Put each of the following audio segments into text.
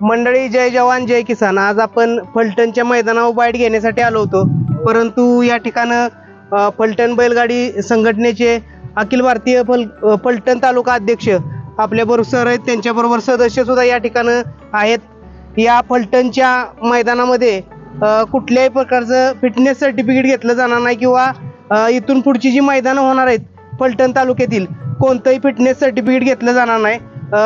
मंडळी जय जवान जय किसान. आज आपण फलटणच्या मैदानावर बाईट घेण्यासाठी आलो होतो. परंतु या ठिकाणं फलटण बैलगाडी संघटनेचे अखिल भारतीय फल फलटण तालुका अध्यक्ष आपल्याबरोबर सर आहेत त्यांच्याबरोबर सदस्य सुद्धा या ठिकाणं आहेत. या फलटणच्या मैदानामध्ये कुठल्याही प्रकारचं फिटनेस सर्टिफिकेट घेतलं जाणार नाही किंवा इथून पुढची जी मैदानं होणार आहेत फलटण तालुक्यातील कोणतंही फिटनेस सर्टिफिकेट घेतलं जाणार नाही. अ,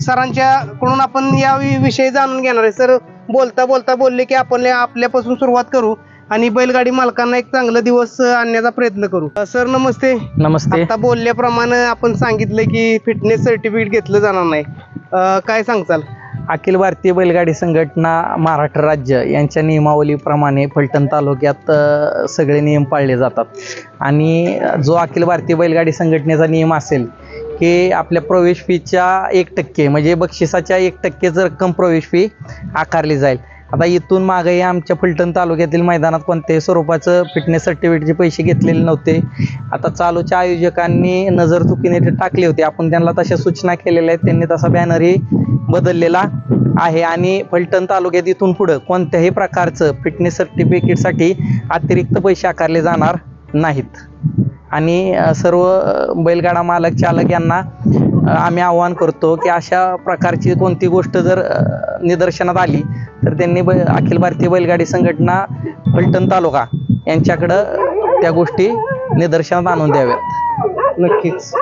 सरांच्या कडून आपण या विषयी जाणून घेणार आहे. सर बोलता बोलता बोलले की आपण आपल्यापासून सुरुवात करू आणि बैलगाडी मालकांना एक चांगला दिवस आणण्याचा प्रयत्न करू. सर नमस्ते. नमस्ते. आता बोलल्याप्रमाणे आपण सांगितलं की फिटनेस सर्टिफिकेट घेतलं जाणार नाही. काय सांगचाल अखिल भारतीय बैलगाडी संघटना महाराष्ट्र राज्य यांच्या नियमावलीप्रमाणे फलटण तालुक्यात सगळे नियम पाळले जातात. आणि जो अखिल भारतीय बैलगाडी संघटनेचा नियम असेल की आपल्या प्रवेश फीच्या एक टक्के म्हणजे बक्षिसाच्या एक टक्केच रक्कम प्रवेश फी आकारली जाईल. आता इथून मागही आमच्या फलटण तालुक्यातील मैदानात कोणत्याही स्वरूपाचं फिटनेस सर्टिफिकेटचे पैसे घेतलेले नव्हते. आता चालूच्या आयोजकांनी नजर चुकीने ते टाकले होते. आपण त्यांना तशा सूचना केलेल्या आहेत. त्यांनी तसा बॅनरही बदललेला आहे. आणि फलटण तालुक्यात इथून पुढं कोणत्याही प्रकारचं फिटनेस सर्टिफिकेटसाठी अतिरिक्त पैसे आकारले जाणार नाहीत. आणि सर्व बैलगाडा मालक चालक यांना आम्ही आवाहन करतो की अशा प्रकारची कोणती गोष्ट जर निदर्शनात आली तर त्यांनी बै अखिल भारतीय बैलगाडी संघटना फलटण तालुका यांच्याकडं त्या गोष्टी निदर्शनात आणून द्याव्यात. नक्कीच.